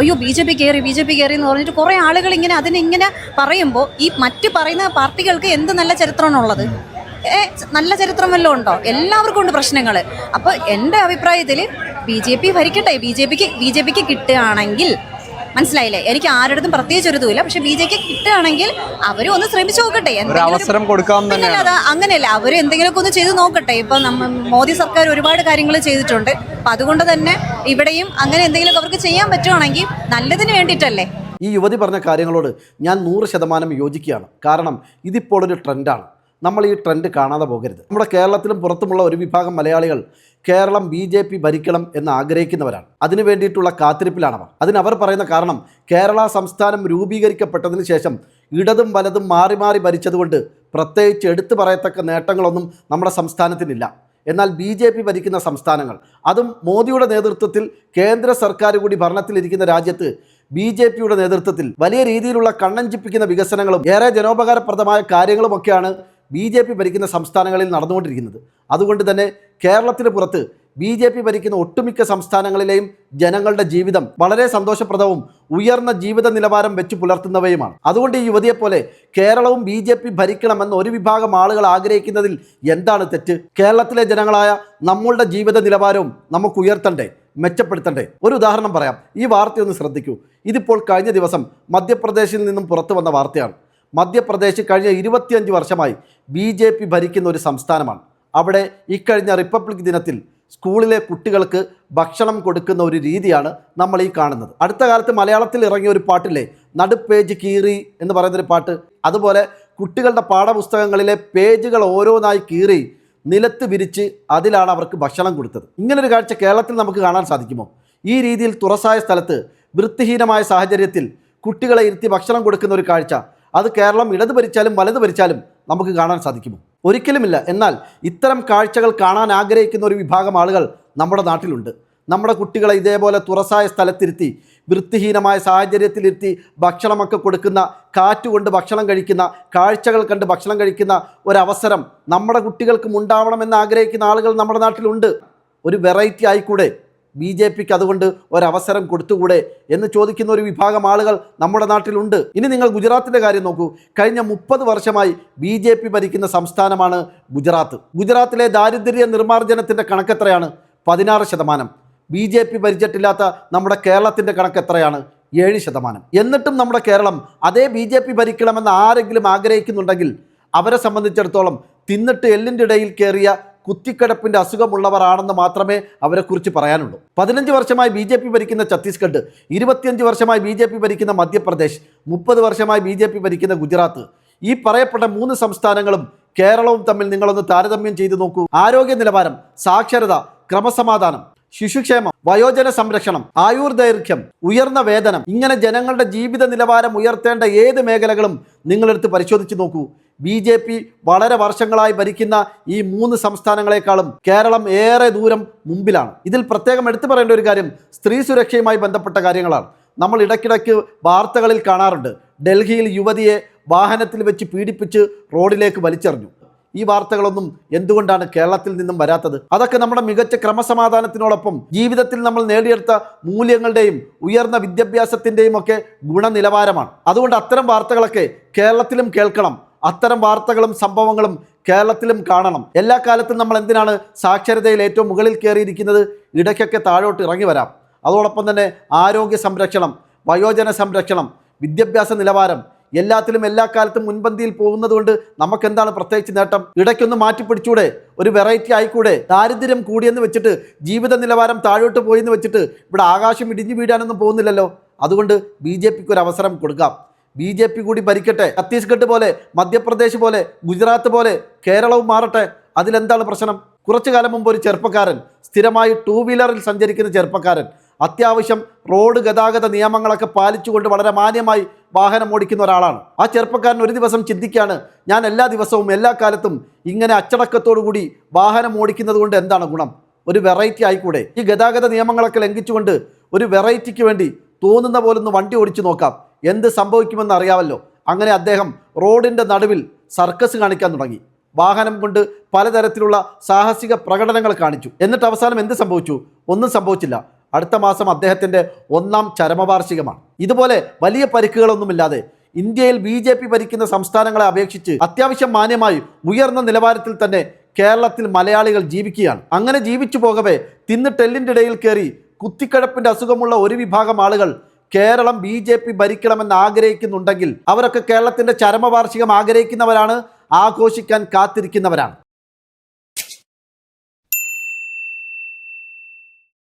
അയ്യോ B J P കയറി B J P കയറി എന്ന് പറഞ്ഞിട്ട് കുറേ ആളുകൾ ഇങ്ങനെ അതിനിങ്ങനെ പറയുമ്പോൾ ഈ മറ്റ് പറയുന്ന പാർട്ടികൾക്ക് എന്ത് നല്ല ചരിത്രമാണുള്ളത്? നല്ല ചരിത്രം വല്ലതും ഉണ്ടോ? എല്ലാവർക്കും ഉണ്ട് പ്രശ്നങ്ങൾ. അപ്പോൾ എന്റെ അഭിപ്രായത്തിൽ ബി ജെ പി ഭരിക്കട്ടെ. ബി ജെ പിക്ക് ബി ജെ പിക്ക് കിട്ടുകയാണെങ്കിൽ മനസ്സിലായില്ലേ? എനിക്ക് ആരുടെടുത്തും പ്രത്യേകിച്ച് ഒരു ഇതുമില്ല. പക്ഷെ ബി ജെ കെ കിട്ടുകയാണെങ്കിൽ അവരും ഒന്ന് ശ്രമിച്ചു നോക്കട്ടെ. അവസരം കൊടുക്കാം പിന്നല്ല തന്നെയാണ്. അത് അങ്ങനെയല്ല അവർ എന്തെങ്കിലുമൊക്കെ ഒന്ന് ചെയ്ത് നോക്കട്ടെ. ഇപ്പൊ നമ്മ മോദി സർക്കാർ ഒരുപാട് കാര്യങ്ങൾ ചെയ്തിട്ടുണ്ട്. അപ്പൊ അതുകൊണ്ട് തന്നെ ഇവിടെയും അങ്ങനെ എന്തെങ്കിലുമൊക്കെ അവർക്ക് ചെയ്യാൻ പറ്റുവാണെങ്കിൽ നല്ലതിന് വേണ്ടിയിട്ടല്ലേ? ഈ യുവതി പറഞ്ഞ കാര്യങ്ങളോട് ഞാൻ നൂറ് ശതമാനം യോജിക്കുകയാണ്. കാരണം ഇതിപ്പോൾ ഒരു ട്രെൻഡാണ്. നമ്മൾ ഈ ട്രെൻഡ് കാണാതെ പോകരുത്. നമ്മുടെ കേരളത്തിലും പുറത്തുമുള്ള ഒരു വിഭാഗം മലയാളികൾ കേരളം ബി ജെ പി ഭരിക്കണം എന്ന് ആഗ്രഹിക്കുന്നവരാണ്. അതിനു വേണ്ടിയിട്ടുള്ള കാത്തിരിപ്പിലാണവർ അതിനവർ പറയുന്ന കാരണം കേരള സംസ്ഥാനം രൂപീകരിക്കപ്പെട്ടതിന് ശേഷം ഇടതും വലതും മാറി മാറി ഭരിച്ചതുകൊണ്ട് പ്രത്യേകിച്ച് എടുത്തു പറയത്തക്ക നേട്ടങ്ങളൊന്നും നമ്മുടെ സംസ്ഥാനത്തിനില്ല. എന്നാൽ ബി ജെ പി ഭരിക്കുന്ന സംസ്ഥാനങ്ങൾ അതും മോദിയുടെ നേതൃത്വത്തിൽ കേന്ദ്ര സർക്കാർ കൂടി ഭരണത്തിലിരിക്കുന്ന രാജ്യത്ത് ബി ജെ പിയുടെ നേതൃത്വത്തിൽ വലിയ രീതിയിലുള്ള കണ്ണഞ്ചിപ്പിക്കുന്ന വികസനങ്ങളും ഏറെ ജനോപകാരപ്രദമായ കാര്യങ്ങളുമൊക്കെയാണ് ബി ജെ പി ഭരിക്കുന്ന സംസ്ഥാനങ്ങളിൽ നടന്നുകൊണ്ടിരിക്കുന്നത്. അതുകൊണ്ട് തന്നെ കേരളത്തിന് പുറത്ത് ബി ജെ പി ഭരിക്കുന്ന ഒട്ടുമിക്ക സംസ്ഥാനങ്ങളിലെയും ജനങ്ങളുടെ ജീവിതം വളരെ സന്തോഷപ്രദവും ഉയർന്ന ജീവിത നിലവാരം വെച്ച് പുലർത്തുന്നവയുമാണ്. അതുകൊണ്ട് ഈ യുവതിയെപ്പോലെ കേരളവും ബി ജെ പി ഭരിക്കണമെന്ന് ഒരു വിഭാഗം ആളുകൾ ആഗ്രഹിക്കുന്നതിൽ എന്താണ് തെറ്റ്? കേരളത്തിലെ ജനങ്ങളായ നമ്മളുടെ ജീവിത നിലവാരവും നമുക്ക് ഉയർത്തണ്ടേ മെച്ചപ്പെടുത്തണ്ടേ? ഒരു ഉദാഹരണം പറയാം. ഈ വാർത്തയൊന്ന് ശ്രദ്ധിക്കൂ. ഇതിപ്പോൾ കഴിഞ്ഞ ദിവസം മധ്യപ്രദേശിൽ നിന്നും പുറത്തു വന്ന വാർത്തയാണ്. മധ്യപ്രദേശ് കഴിഞ്ഞ ഇരുപത്തിയഞ്ച് വർഷമായി ബി ജെ പി ഭരിക്കുന്ന ഒരു സംസ്ഥാനമാണ്. അവിടെ ഇക്കഴിഞ്ഞ റിപ്പബ്ലിക് ദിനത്തിൽ സ്കൂളിലെ കുട്ടികൾക്ക് ഭക്ഷണം കൊടുക്കുന്ന ഒരു രീതിയാണ് നമ്മൾ ഈ കാണുന്നത്. അടുത്ത കാലത്ത് മലയാളത്തിൽ ഇറങ്ങിയ ഒരു പാട്ടില്ലേ നടുപ്പേജ് കീറി എന്ന് പറയുന്നൊരു പാട്ട്. അതുപോലെ കുട്ടികളുടെ പാഠപുസ്തകങ്ങളിലെ പേജുകൾ ഓരോന്നായി കീറി നിലത്ത് വിരിച്ച് അതിലാണ് അവർക്ക് ഭക്ഷണം കൊടുത്തത്. ഇങ്ങനൊരു കാഴ്ച കേരളത്തിൽ നമുക്ക് കാണാൻ സാധിക്കുമോ? ഈ രീതിയിൽ തുറസായ സ്ഥലത്ത് വൃത്തിഹീനമായ സാഹചര്യത്തിൽ കുട്ടികളെ ഇരുത്തി ഭക്ഷണം കൊടുക്കുന്ന ഒരു കാഴ്ച അത് കേരളം ഇടത് ഭരിച്ചാലും വലത് ഭരിച്ചാലും നമുക്ക് കാണാൻ സാധിക്കുമോ? ഒരിക്കലുമില്ല. എന്നാൽ ഇത്തരം കാഴ്ചകൾ കാണാൻ ആഗ്രഹിക്കുന്ന ഒരു വിഭാഗം ആളുകൾ നമ്മുടെ നാട്ടിലുണ്ട്. നമ്മുടെ കുട്ടികളെ ഇതേപോലെ തുറസായ സ്ഥലത്തിരുത്തി വൃത്തിഹീനമായ സാഹചര്യത്തിലിരുത്തി ഭക്ഷണമൊക്കെ കൊടുക്കുന്ന കാറ്റുകൊണ്ട് ഭക്ഷണം കഴിക്കുന്ന കാഴ്ചകൾ കണ്ട് ഭക്ഷണം കഴിക്കുന്ന ഒരവസരം നമ്മുടെ കുട്ടികൾക്കും ഉണ്ടാവണമെന്ന് ആഗ്രഹിക്കുന്ന ആളുകൾ നമ്മുടെ നാട്ടിലുണ്ട്. ഒരു വെറൈറ്റി ആയിക്കൂടെ ബി ജെ പിക്ക് അതുകൊണ്ട് ഒരവസരം കൊടുത്തുകൂടെ എന്ന് ചോദിക്കുന്ന ഒരു വിഭാഗം ആളുകൾ നമ്മുടെ നാട്ടിലുണ്ട്. ഇനി നിങ്ങൾ ഗുജറാത്തിന്റെ കാര്യം നോക്കൂ. കഴിഞ്ഞ മുപ്പത് വർഷമായി ബി ജെ പി ഭരിക്കുന്ന സംസ്ഥാനമാണ് ഗുജറാത്ത്. ഗുജറാത്തിലെ ദാരിദ്ര്യ നിർമ്മാർജനത്തിന്റെ കണക്കെത്രയാണ് പതിനാറ് ശതമാനം. ബി ജെ പി ഭരിച്ചിട്ടില്ലാത്ത നമ്മുടെ കേരളത്തിന്റെ കണക്ക് എത്രയാണ്? ഏഴ് ശതമാനം. എന്നിട്ടും നമ്മുടെ കേരളം അതേ ബി ജെ പി ഭരിക്കണമെന്ന് ആരെങ്കിലും ആഗ്രഹിക്കുന്നുണ്ടെങ്കിൽ അവരെ സംബന്ധിച്ചിടത്തോളം തിന്നിട്ട് എല്ലിന്റെ ഇടയിൽ കയറിയ കുത്തിക്കിടപ്പിന്റെ അസുഖമുള്ളവരാണെന്ന് മാത്രമേ അവരെക്കുറിച്ച് പറയാനുള്ളൂ. പതിനഞ്ച് വർഷമായി ബി ജെ പി ഭരിക്കുന്ന ഛത്തീസ്ഗഡ് ഇരുപത്തിയഞ്ച് വർഷമായി ബി ജെ പി ഭരിക്കുന്ന മധ്യപ്രദേശ് മുപ്പത് വർഷമായി ബി ജെ പി ഭരിക്കുന്ന ഗുജറാത്ത്. ഈ പറയപ്പെട്ട മൂന്ന് സംസ്ഥാനങ്ങളും കേരളവും തമ്മിൽ നിങ്ങളൊന്ന് താരതമ്യം ചെയ്തു നോക്കൂ. ആരോഗ്യ നിലവാരം സാക്ഷരത ക്രമസമാധാനം ശിശുക്ഷേമം വയോജന സംരക്ഷണം ആയുർദൈർഘ്യം ഉയർന്ന വേതനം ഇങ്ങനെ ജനങ്ങളുടെ ജീവിത നിലവാരം ഉയർത്തേണ്ട ഏത് മേഖലകളും നിങ്ങളെടുത്ത് പരിശോധിച്ച് നോക്കൂ. ബി ജെ പി വളരെ വർഷങ്ങളായി ഭരിക്കുന്ന ഈ മൂന്ന് സംസ്ഥാനങ്ങളെക്കാളും കേരളം ഏറെ ദൂരം മുമ്പിലാണ്. ഇതിൽ പ്രത്യേകം എടുത്തു പറയേണ്ട ഒരു കാര്യം സ്ത്രീ സുരക്ഷയുമായി ബന്ധപ്പെട്ട കാര്യങ്ങളാണ്. നമ്മൾ ഇടയ്ക്കിടയ്ക്ക് വാർത്തകളിൽ കാണാറുണ്ട്. ഡൽഹിയിൽ യുവതിയെ വാഹനത്തിൽ വെച്ച് പീഡിപ്പിച്ച് റോഡിലേക്ക് വലിച്ചെറിഞ്ഞു. ഈ വാർത്തകളൊന്നും എന്തുകൊണ്ടാണ് കേരളത്തിൽ നിന്നും വരാത്തത്? അതൊക്കെ നമ്മുടെ മികച്ച ക്രമസമാധാനത്തിനോടൊപ്പം ജീവിതത്തിൽ നമ്മൾ നേടിയെടുത്ത മൂല്യങ്ങളുടെയും ഉയർന്ന വിദ്യാഭ്യാസത്തിന്റെയും ഒക്കെ ഗുണനിലവാരമാണ്. അതുകൊണ്ട് അത്തരം വാർത്തകളൊക്കെ കേരളത്തിലും കേൾക്കണം. അത്തരം വാർത്തകളും സംഭവങ്ങളും കേരളത്തിലും കാണണം. എല്ലാ കാലത്തും നമ്മൾ എന്തിനാണ് സാക്ഷരതയിൽ ഏറ്റവും മുകളിൽ കയറിയിരിക്കുന്നത്? ഇടയ്ക്കൊക്കെ താഴോട്ട് ഇറങ്ങി വരാം. അതോടൊപ്പം തന്നെ ആരോഗ്യ സംരക്ഷണം വയോജന സംരക്ഷണം വിദ്യാഭ്യാസ നിലവാരം എല്ലാത്തിലും എല്ലാ കാലത്തും മുൻപന്തിയിൽ പോകുന്നതുകൊണ്ട് നമുക്ക് എന്താണ് പ്രത്യേകിച്ച് നേട്ടം? ഇടയ്ക്കൊന്ന് മാറ്റിപ്പിടിച്ചൂടെ? ഒരു വെറൈറ്റി ആയിക്കൂടെ? ദാരിദ്ര്യം കൂടിയെന്ന് വെച്ചിട്ട് ജീവിത നിലവാരം താഴോട്ട് പോയെന്ന് വെച്ചിട്ട് ഇവിടെ ആകാശം ഇടിഞ്ഞു വീഴാനൊന്നും പോകുന്നില്ലല്ലോ. അതുകൊണ്ട് ബി ജെ പിക്ക് ഒരു അവസരം കൊടുക്കാം. ബി ജെ പി കൂടി ഭരിക്കട്ടെ. ഛത്തീസ്ഗഡ് പോലെ മധ്യപ്രദേശ് പോലെ ഗുജറാത്ത് പോലെ കേരളവും മാറട്ടെ. അതിലെന്താണ് പ്രശ്നം? കുറച്ചു കാലം മുമ്പ് ഒരു ചെറുപ്പക്കാരൻ സ്ഥിരമായി ടൂ വീലറിൽ സഞ്ചരിക്കുന്ന ചെറുപ്പക്കാരൻ അത്യാവശ്യം റോഡ് ഗതാഗത നിയമങ്ങളൊക്കെ പാലിച്ചുകൊണ്ട് വളരെ മാന്യമായി വാഹനം ഓടിക്കുന്ന ഒരാളാണ്. ആ ചെറുപ്പക്കാരൻ ഒരു ദിവസം ചിന്തിക്കുകയാണ് ഞാൻ എല്ലാ ദിവസവും എല്ലാ കാലത്തും ഇങ്ങനെ അച്ചടക്കത്തോടു കൂടി വാഹനം ഓടിക്കുന്നത് കൊണ്ട് എന്താണ് ഗുണം? ഒരു വെറൈറ്റി ആയിക്കൂടെ? ഈ ഗതാഗത നിയമങ്ങളൊക്കെ ലംഘിച്ചുകൊണ്ട് ഒരു വെറൈറ്റിക്ക് വേണ്ടി തോന്നുന്ന പോലൊന്ന് വണ്ടി ഓടിച്ചു നോക്കാം. എന്ത് സംഭവിക്കുമെന്ന് അറിയാമല്ലോ. അങ്ങനെ അദ്ദേഹം റോഡിന്റെ നടുവിൽ സർക്കസ് കാണിക്കാൻ തുടങ്ങി. വാഹനം കൊണ്ട് പലതരത്തിലുള്ള സാഹസിക പ്രകടനങ്ങൾ കാണിച്ചു. എന്നിട്ട് അവസാനം എന്ത് സംഭവിച്ചു? ഒന്നും സംഭവിച്ചില്ല. അടുത്ത മാസം അദ്ദേഹത്തിന്റെ ഒന്നാം ചരമവാർഷികമാണ്. ഇതുപോലെ വലിയ പരിക്കുകളൊന്നുമില്ലാതെ ഇന്ത്യയിൽ ബി ജെ പി ഭരിക്കുന്ന സംസ്ഥാനങ്ങളെ അപേക്ഷിച്ച് അത്യാവശ്യം മാന്യമായി ഉയർന്ന നിലവാരത്തിൽ തന്നെ കേരളത്തിൽ മലയാളികൾ ജീവിക്കുകയാണ്. അങ്ങനെ ജീവിച്ചു പോകവേ തിന്ന് ടെല്ലിന്റെ ഇടയിൽ കയറി കുത്തിക്കഴപ്പിന്റെ അസുഖമുള്ള ഒരു വിഭാഗം ആളുകൾ കേരളം ബി ജെ പി ഭരിക്കണമെന്ന് ആഗ്രഹിക്കുന്നുണ്ടെങ്കിൽ അവരൊക്കെ കേരളത്തിന്റെ ചരമവാർഷികം ആഗ്രഹിക്കുന്നവരാണ് ആഘോഷിക്കാൻ കാത്തിരിക്കുന്നവരാണ്.